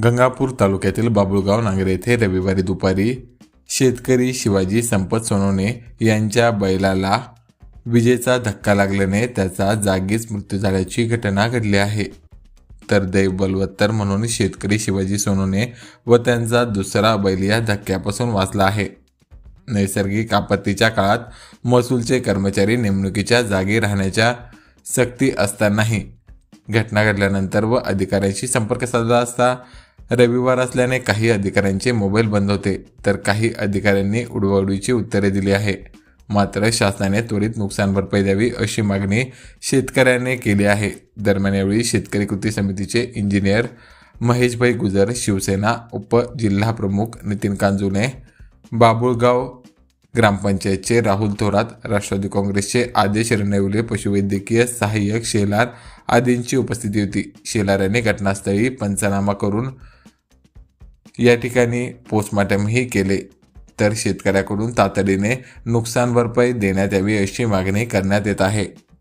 गंगापूर तालुक्यातील बाबुळगाव नांगरे येथे रविवारी दुपारी शेतकरी शिवाजी संपत सोनवणे यांच्या बैलाला विजेचा धक्का लागल्याने त्याचा जागीच मृत्यू झाल्याची घटना घडली आहे. तर दैव बलवत्तर म्हणून शेतकरी शिवाजी सोनवणे व त्यांचा दुसरा बैल या धक्क्यापासून वाचला आहे. नैसर्गिक आपत्तीच्या काळात महसूलचे कर्मचारी नेमणुकीच्या जागी राहण्याच्या सक्ती असतानाही घटना घडल्यानंतर व अधिकाऱ्यांशी संपर्क साधला असता रविवार असल्याने काही अधिकाऱ्यांचे मोबाईल बंद होते तर काही अधिकाऱ्यांनी उडवाउडीची उत्तरे दिली आहे. मात्र शासनाने त्वरित नुकसान भरपाई द्यावी अशी मागणी शेतकऱ्याने केली आहे. दरम्यान यावेळी शेतकरी कृती समितीचे इंजिनियर महेशभाई गुजर शिवसेना उपजिल्हाप्रमुख नितीन कांजुने बाबुळगाव ग्रामपंचायतचे राहुल थोरात राष्ट्रवादी काँग्रेसचे आदेश रणेवले पशुवैद्यकीय सहाय्यक शेलार आदींची उपस्थिती होती. शेलार यांनी घटनास्थळी पंचनामा करून या ठिकाणी पोस्टमार्टमही केले. तर शेतकऱ्याकडून तातडीने नुकसान भरपाई देण्यात यावी अशी मागणी करण्यात येत आहे.